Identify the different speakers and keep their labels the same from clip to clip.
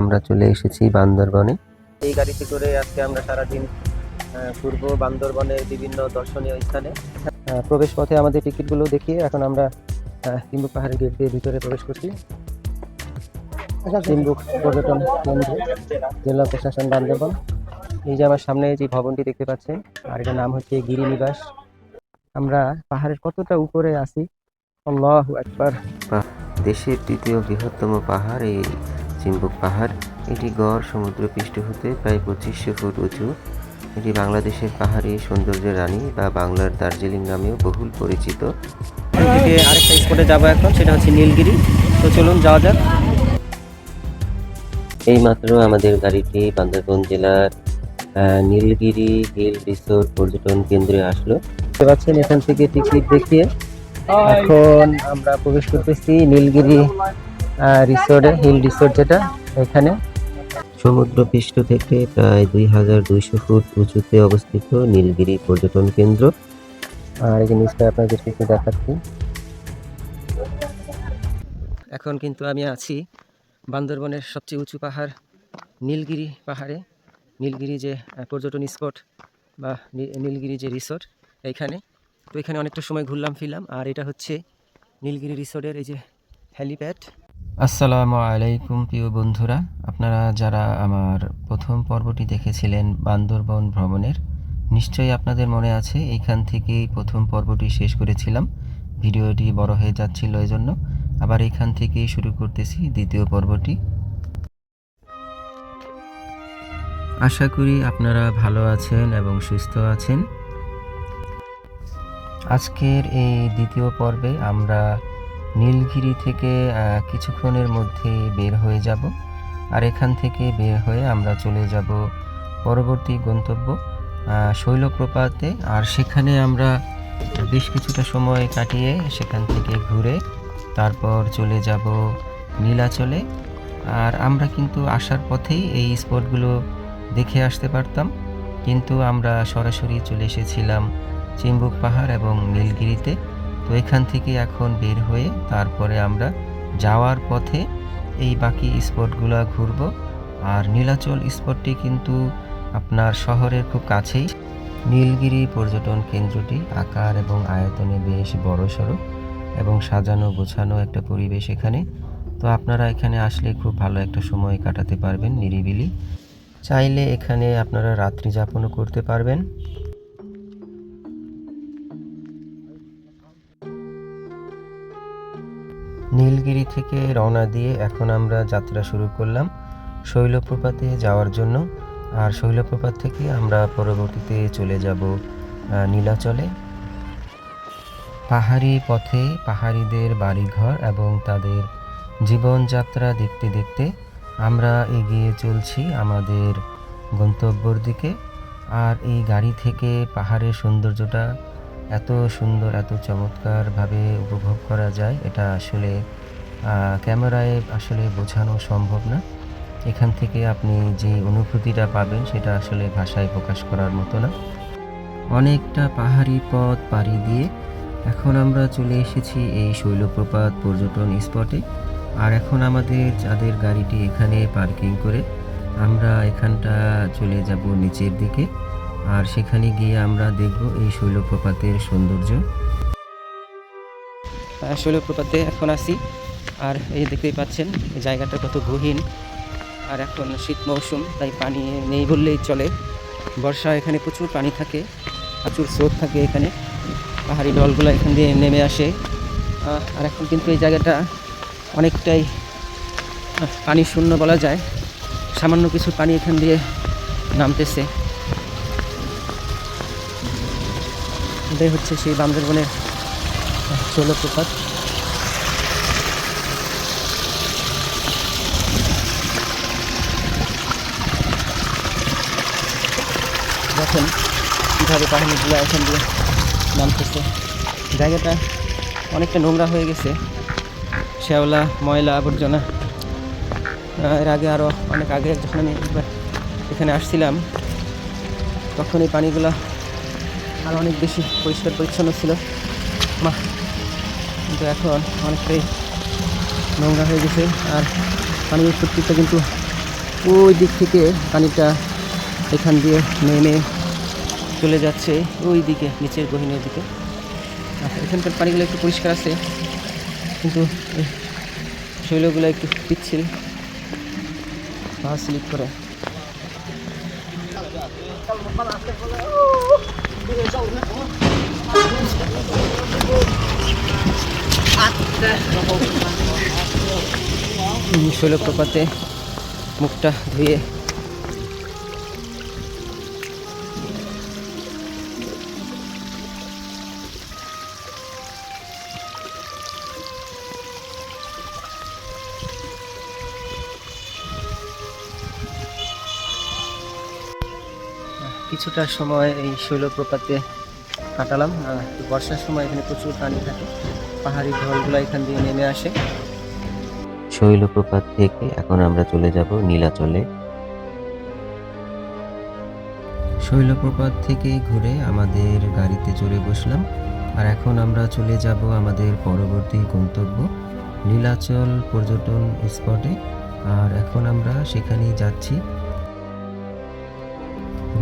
Speaker 1: আমরা চলে এসেছি বান্দরবনে। এই গাড়িতে করে আজকে আমরা সারাদিন পূর্ব বান্দরবনের বিভিন্ন দর্শনীয় স্থানে। প্রবেশ পথে আমাদের টিকিটগুলো দেখিয়ে এখন আমরা তিম্বুক পাহাড়ের গেট দিয়ে ভিতরে প্রবেশ করছি। তিম্বুক পর্যটন কেন্দ্র জেলা প্রশাসন বান্দরবন। এই যে আমার সামনে যে ভবনটি দেখতে পাচ্ছেন আর এটার নাম হচ্ছে গিরিনিবাস। আমরা পাহাড়ের কতটা উপরে আছি? আল্লাহ একবার দেশের দ্বিতীয় বৃহত্তম পাহাড় এই চিম্বুক পাহাড়। এটি গড় সমুদ্রপৃষ্ঠ হতে প্রায় পঁচিশশো ফুট উঁচু। এটি বাংলাদেশের পাহাড়ি সৌন্দর্যের রানী বা বাংলার দার্জিলিং নামেও বহুল পরিচিত। আরেকটা স্পটে যাব এখন সেটা হচ্ছে নীলগিরি। তো চলুন যাওয়া যাক। এইমাত্র আমাদের গাড়িটি বান্দরবন জেলার আহ, নীলগিরি হিল রিসোর্ট পর্যটন কেন্দ্রে আসলো। দেখতে পাচ্ছেন এখান থেকে টিকিট দেখিয়ে এখন আমরা প্রবেশ করতেছি নীলগিরি রিসোর্টে হিল রিসোর্ট যেটা এখানে। সমুদ্র পৃষ্ঠ থেকে প্রায় দুই হাজার দুইশো ফুট উঁচুতে অবস্থিত নীলগিরি পর্যটন কেন্দ্র। আর এই জিনিসটা আপনাদেরকে একটু দেখাচ্ছি। এখন কিন্তু আমি আছি বান্দরবনের সবচেয়ে উঁচু পাহাড় নীলগিরি পাহাড়ে। নীলগিরি যে পর্যটন স্পট বা নীলগিরি যে রিসোর্ট এইখানে। তো এখানে অনেকটা সময় ঘুরলাম ফিরলাম আর এটা হচ্ছে নীলগিরি রিসোর্টের এই যে হ্যালিপ্যাড আসসালামু আলাইকুম প্রিয় বন্ধুরা। আপনারা যারা আমার প্রথম পর্বটি দেখেছিলেন বান্দরবন ভ্রমণের, নিশ্চয়ই আপনাদের মনে আছে এইখান থেকেই প্রথম পর্বটি শেষ করেছিলাম। ভিডিওটি বড় হয়ে যাচ্ছিল এজন্য আবার এখান থেকেই শুরু করতেছি দ্বিতীয় পর্বটি। আশা করি আপনারা ভালো আছেন এবং সুস্থ আছেন। আজকের এই দ্বিতীয় পর্বে আমরা নীলগিরি থেকে কিছুক্ষণের মধ্যে বের হয়ে যাব। আর এখান থেকে বের হয়ে আমরা চলে যাব পরবর্তী গন্তব্য শৈলপ্রপাতে। আর সেখানে আমরা বেশ কিছুটা সময় কাটিয়ে সেখান থেকে ঘুরে তারপর চলে যাব নীলাচলে। আর আমরা কিন্তু আসার পথেই এই স্পটগুলো দেখে আসতে পারতাম। কিন্তু আমরা সরাসরি চলে এসেছিলাম চিম্বুক পাহাড় এবং নীলগিরিতে। তো এখান থেকে এখন বের হয়ে তারপরে আমরা যাওয়ার পথে এই বাকি স্পটগুলো ঘুরব। আর নীলাচল স্পটটি কিন্তু আপনার শহরের খুব কাছেই। নীলগিরি পর্যটন কেন্দ্রটি আকার এবং আয়তনে বেশ বড়সড় এবং সাজানো গোছানো একটা পরিবেশ এখানে। তো আপনারা এখানে আসলে খুব ভালো একটা সময় কাটাতে পারবেন নিরিবিলি। চাইলে এখানে আপনারা রাত্রি যাপনও করতে পারবেন। নীলগিরি থেকে রওনা দিয়ে এখন আমরা যাত্রা শুরু করলাম শৈলপ্রপাতে যাওয়ার জন্য। আর শৈলপ্রপাত থেকে আমরা পরবর্তীতে চলে যাব নীলাচলে। পাহাড়ি পথে পাহাড়িদের বাড়িঘর এবং তাদের জীবনযাত্রা দেখতে দেখতে আমরা এগিয়ে চলছি আমাদের গন্তব্যর দিকে। আর এই গাড়ি থেকে পাহাড়ের সৌন্দর্যটা এত সুন্দর, এত চমৎকারভাবে উপভোগ করা যায়, এটা আসলে ক্যামেরায় আসলে বোঝানো সম্ভব না। এখান থেকে আপনি যে অনুভূতিটা পাবেন, সেটা আসলে ভাষায় প্রকাশ করার মতো না। অনেকটা পাহাড়ি পথ পাড়ি দিয়ে এখন আমরা চলে এসেছি এই শৈলপ্রপাত পর্যটন স্পটে। আর এখন আমাদের যাদের গাড়িটি এখানে পার্কিং করে, আমরা এখানটা চলে যাব নিচের দিকে। আর সেখানে গিয়ে আমরা দেখব এই শৈলপ্রপাতের সৌন্দর্য। শৈলপ্রপাতে এখন আসি আর এই দেখতেই পাচ্ছেন জায়গাটা কত গহীন। আর এখন শীত মৌসুম, তাই পানি নেই বললেই চলে। বর্ষা এখানে প্রচুর পানি থাকে, প্রচুর স্রোত থাকে এখানে। পাহাড়ি ঢলগুলো এখান দিয়ে নেমে আসে। আর এখন কিন্তু এই জায়গাটা অনেকটাই পানি শূন্য বলা যায়। সামান্য কিছু পানি এখান দিয়ে নামতেছে। এটাই হচ্ছে সেই বান্দরবনের জলপ্রপাত। দেখেন কীভাবে পাহাড়িগুলো এখান দিয়ে নামতেছে। জায়গাটা অনেকটা নোংরা হয়ে গেছে। শ্যাওলা, ময়লা, আবর্জনা। এর আগে আরও অনেক আগে যখন আমি এখানে আসছিলাম, তখন এই পানিগুলো আর অনেক বেশি পরিষ্কার পরিচ্ছন্ন ছিল। মা কিন্তু এখন অনেকটাই নোংরা হয়ে গেছে। আর পানির প্রত্যেকটা কিন্তু
Speaker 2: ওই দিক থেকে পানিটা এখান দিয়ে নেমে চলে যাচ্ছে ওই দিকে, নিচের গহিনের দিকে। আর এখানকার পানিগুলো একটু পরিষ্কার আছে, কিন্তু শৈলগুলো একটু পিচ্ছিল। পা স্লিপ করে। শৈলপ্রপাতে মুখটা ধুয়ে কিছুটা সময় এই শৈলপ্রপাতে কাটালাম। বর্ষার সময় এখানে প্রচুর পানি থাকে। পাহাড়ি ঢলগুলো এখান দিয়ে নেমে আসে।
Speaker 1: শৈলপ্রপাত থেকে এখন আমরা চলে যাব নীলাচলে।
Speaker 2: শৈলপ্রপাত থেকে ঘুরে আমাদের গাড়িতে চড়ে বসলাম। আর এখন আমরা চলে যাব আমাদের পরবর্তী গন্তব্য নীলাচল পর্যটন স্পটে। আর এখন আমরা সেখানেই যাচ্ছি।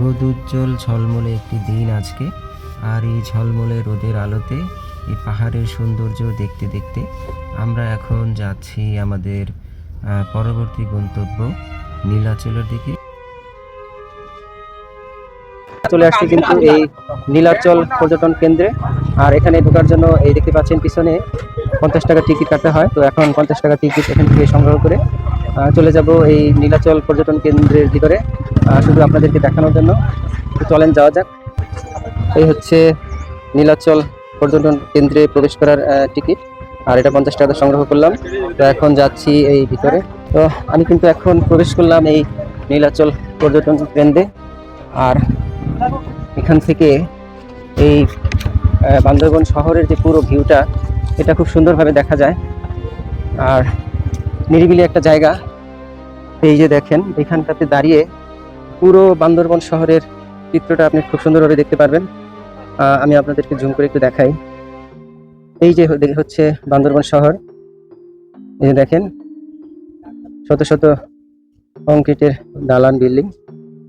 Speaker 2: রোদ উজ্জ্বল ঝলমলে একটি দিন আজকে। আর এই ঝলমলে রোদের আলোতে, এই পাহাড়ের সৌন্দর্য দেখতে দেখতে আমরা এখন যাচ্ছি আমাদের পরবর্তী গন্তব্য নীলাচলের দিকে। চলে আসছি কিন্তু এই নীলাচল পর্যটন কেন্দ্রে। আর এখানে ঢোকার জন্য এই দেখতে পাচ্ছেন পিছনে পঞ্চাশ টাকা টিকিট কাটতে হয়। তো এখন পঞ্চাশ টাকা টিকিট এখান থেকে সংগ্রহ করে চলে যাব এই নীলাচল পর্যটন কেন্দ্রের ভিতরে। শুধু আপনাদেরকে দেখানোর জন্য। চলেন, যাওয়া যাক। এই হচ্ছে নীলাচল পর্যটন কেন্দ্রে প্রবেশ করার টিকিট। আর এটা পঞ্চাশ টাকা সংগ্রহ করলাম। তো এখন যাচ্ছি এই ভিতরে। তো আমি কিন্তু এখন প্রবেশ করলাম এই নীলাচল পর্যটন কেন্দ্রে। আর এখান থেকে এই বান্দরবন শহরের যে পুরো ভিউটা, এটা খুব সুন্দরভাবে দেখা যায়। আর নিরিবিলি একটা জায়গা। এই যে দেখেন, এখানটাতে দাঁড়িয়ে পুরো বান্দরবন শহরের চিত্রটা আপনি খুব সুন্দরভাবে দেখতে পারবেন। আমি আপনাদেরকে জুম করে একটু দেখাই। এই যে হচ্ছে বান্দরবন শহর। এই যে দেখেন, শত শত কংক্রিটের দালান বিল্ডিং।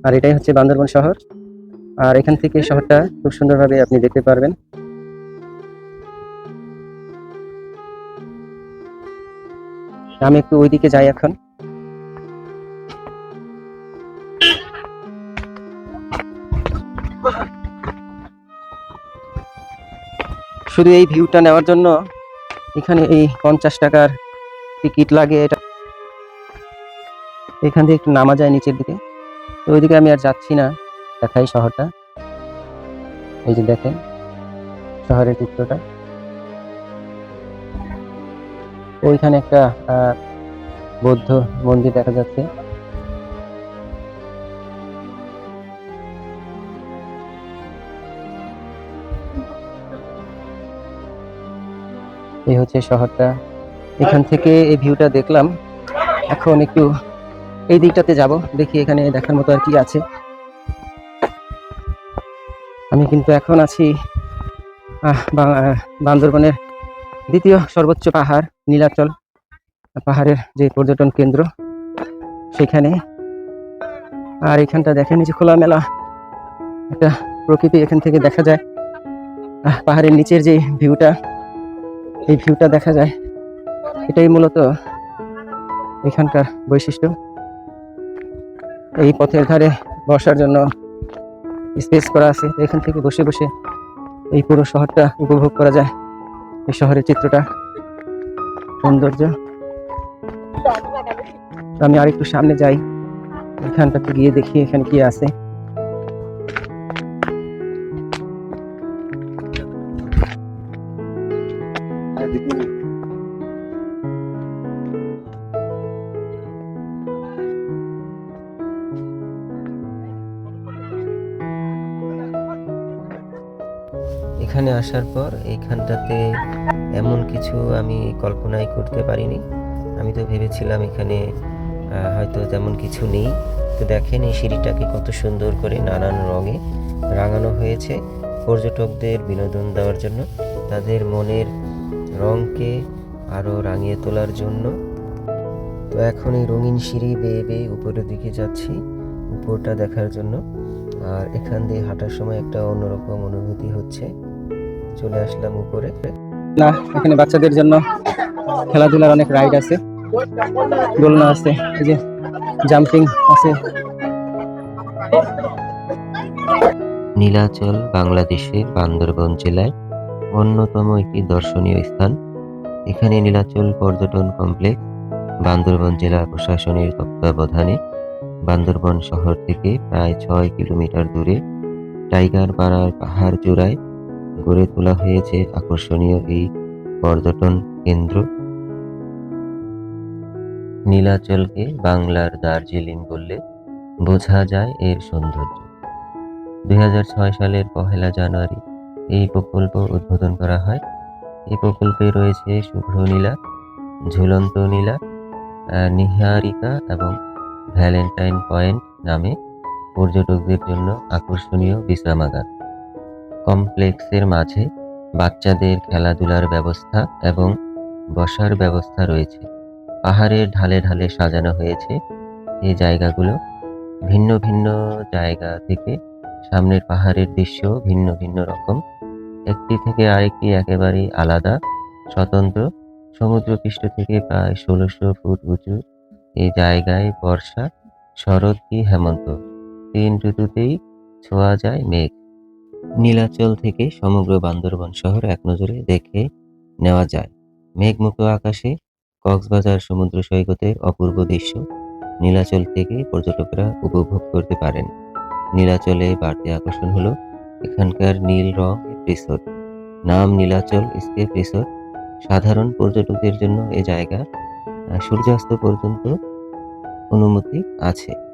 Speaker 2: আর এটাই হচ্ছে বান্দরবন শহর। আর এখান থেকে শহরটা খুব সুন্দরভাবে আপনি দেখতে পারবেন। আমি একটু ওইদিকে যাই এখন। শুধু এই ভিউটা নেওয়ার জন্য এখানে এই পঞ্চাশ টাকার টিকিট লাগে এটা। এখান থেকে একটু নামা যায় নিচের দিকে। তো ওইদিকে আমি আর যাচ্ছি না, দেখাই শহরটা। এই যে দেখেন, শহরের চিত্রটা। ওইখানে একটা বৌদ্ধ মন্দির দেখা যাচ্ছে। এই হচ্ছে শহরটা। এখান থেকে এই ভিউটা দেখলাম। এখন একটু এই দিকটাতে যাব, দেখি এখানে দেখার মতো আর কি আছে। আমি কিন্তু এখন আছি বান্দরবনের দ্বিতীয় সর্বোচ্চ পাহাড়, নীলাচল, পাহাড়ের যে পর্যটন কেন্দ্র, সেখানে। আর এখানটা দেখেন যে খোলামেলা একটা প্রকৃতি এখান থেকে দেখা যায়। পাহাড়ের নিচের যে ভিউটা এই ভিউটা দেখা যায়, এটাই মূলত এখানকার বৈশিষ্ট্য। এই পথের ধারে বসার জন্য স্পেস করা আছে। এখান থেকে বসে বসে এই পুরো শহরটা উপভোগ করা যায়। এই শহরের চিত্রটা সৌন্দর্য। আমি আরেকটু সামনে যাই। এখানটাতে গিয়ে দেখি এখানে কি আছে। এখানে আসার পর এইখানটাতে এমন কিছু আমি কল্পনাই করতে পারিনি। আমি তো ভেবেছিলাম এখানে হয়তো তেমন কিছু নেই। তো দেখেন এই সিঁড়িটাকে কত সুন্দর করে নানান রঙে রাঙানো হয়েছে পর্যটকদের বিনোদন দেওয়ার জন্য। তাদের মনের রঙকে আরও রাঙিয়ে তোলার জন্য।
Speaker 3: তো এখন এই রঙিন সিঁড়ি বেয়ে বেয়ে উপরের দিকে যাচ্ছি, উপরটা দেখার জন্য। আর এখান দিয়ে হাঁটার সময় একটা অন্যরকম অনুভূতি হচ্ছে। চলে আসলাম উপরে।
Speaker 2: না এখানে বাচ্চাদের জন্য খেলাধুলার অনেক রাইড আছে। দোলনা আছে এই যে জাম্পিং আছে।
Speaker 1: নীলাচল বাংলাদেশের বান্দরবন জেলায় অন্যতম একটি দর্শনীয় স্থান। এখানে নীলাচল পর্যটন কমপ্লেক্স বান্দরবন জেলা প্রশাসনের তত্ত্বাবধানে বান্দরবন শহর থেকে প্রায় ছয় কিলোমিটার দূরে টাইগার পাড়ার পাহাড় চূড়ায় গড়ে তোলা হয়েছে আকর্ষণীয় এই পর্যটন কেন্দ্র। নীলাচলকে বাংলার দার্জিলিং বললে বোঝা যায় এর সৌন্দর্য। দুই হাজার ছয় সালের পহেলা জানুয়ারি এই প্রকল্প উদ্বোধন করা হয়। এই প্রকল্পে রয়েছে শুভ্র নীলা, ঝুলন্ত নীলা নিহারিকা এবং ভ্যালেন্টাইন পয়েন্ট নামে পর্যটকদের জন্য আকর্ষণীয় বিশ্রামাগার। কমপ্লেক্সের মাঝে বাচ্চাদের খেলাধুলার ব্যবস্থা এবং বসার ব্যবস্থা রয়েছে। পাহাড়ের ঢালে ঢালে সাজানো হয়েছে। এই জায়গাগুলো ভিন্ন ভিন্ন জায়গা থেকে সামনের পাহাড়ের দৃশ্য ভিন্ন ভিন্ন রকম। একটি থেকে আরেকটি একেবারেই আলাদা, স্বতন্ত্র। সমুদ্রপৃষ্ঠ থেকে প্রায় ষোলোশো ফুট উঁচু। এই জায়গায় বর্ষা, শরৎ কি হেমন্ত। তিন ঋতুতেই ছোঁয়া যায় মেঘ। নীলাচল থেকে সমগ্র বান্দরবন শহর এক নজরে দেখে নেওয়া যায়। মেঘমুক্ত আকাশে কক্সবাজার সমুদ্র সৈকতের অপূর্ব দৃশ্য নীলাচল থেকে পর্যটকরা উপভোগ করতে পারেন। নীলাচলে বাড়তি আকর্ষণ হলো এখানকার নীল রং রিসোর্ট নাম নীলাচল স্কেপ রিসোর্ট সাধারণ পর্যটকদের জন্য এ জায়গা সূর্যাস্ত পর্যন্ত অনুমতি আছে।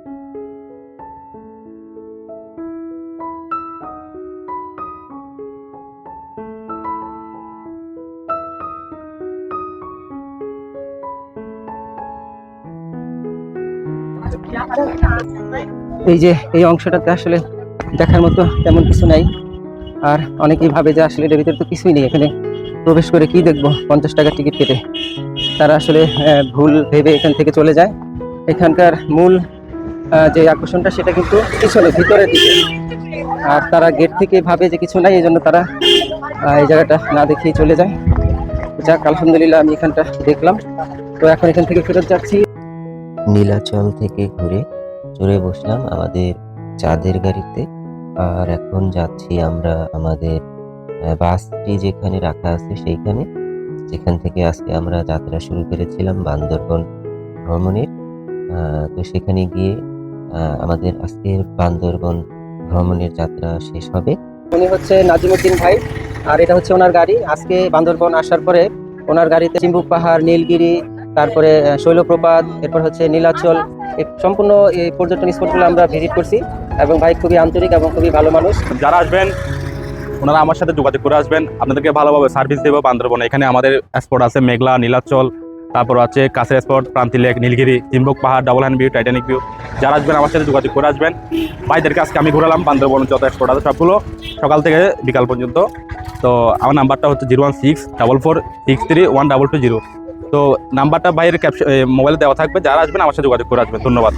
Speaker 2: এই যে, এই অংশটাতে আসলে দেখার মতো তেমন কিছু নাই। আর অনেকেই ভাবে যে আসলে এটার ভিতরে তো কিছুই নেই। এখানে প্রবেশ করে কি দেখব? পঞ্চাশ টাকার টিকিট কেটে। তারা আসলে ভুল ভেবে এখান থেকে চলে যায়। এখানকার মূল যে আকর্ষণটা সেটা কিন্তু পিছনে ভিতরের দিকে। আর তারা গেট থেকে ভাবে যে কিছু নাই এই জন্য তারা এই জায়গাটা না দেখেই চলে যায়। যাক, আলহামদুলিল্লাহ আমি এখানটা দেখলাম। তো এখন এখান থেকে ফেরত যাচ্ছি।
Speaker 1: নীলাচল থেকে ঘুরে চড়ে বসলাম আমাদের চাঁদের গাড়িতে। আর এখন যাচ্ছি আমরা আমাদের বাসটি যেখানে রাখা আছে সেইখানে। যেখান থেকে আজকে আমরা যাত্রা শুরু করেছিলাম বান্দরবন ভ্রমণের। তো সেখানে গিয়ে আমাদের আজকের বান্দরবন ভ্রমণের যাত্রা শেষ হবে।
Speaker 2: উনি হচ্ছে নাজিমুদ্দিন ভাই, আর এটা হচ্ছে ওনার গাড়ি। আজকে বান্দরবন আসার পরে ওনার গাড়িতে চিম্বুক পাহাড়, নীলগিরি তারপরে শৈলপ্রপাত, এরপর হচ্ছে নীলাচল সম্পূর্ণ এই পর্যটন স্পটগুলো আমরা ভিজিট করছি। এবং ভাই খুবই আন্তরিক এবং খুবই ভালো মানুষ।
Speaker 4: যারা আসবেন, ওনারা আমার সাথে যোগাযোগ করে আসবেন। আপনাদেরকে ভালোভাবে সার্ভিস দেবো বান্দরবনে। এখানে আমাদের স্পট আছে মেঘলা, নীলাচল, তারপর আছে কাছের স্পট প্রান্তি লেক নীলগিরি চিম্বক পাহাড় double hand view Titanic view যারা আসবেন, আমার সাথে যোগাযোগ করে আসবেন। ভাইদেরকে আজকে আমি ঘোরালাম, বান্দরবন যত স্পট আছে সবগুলো। সকাল থেকে বিকাল পর্যন্ত। তো আমার নাম্বারটা হচ্ছে zero one six double four six three one double two zero তো নাম্বারটা ক্যাপশন মোবাইলে দেওয়া থাকবে। যারা আসবেন আমার সাথে যোগাযোগ করে আসবেন। ধন্যবাদ।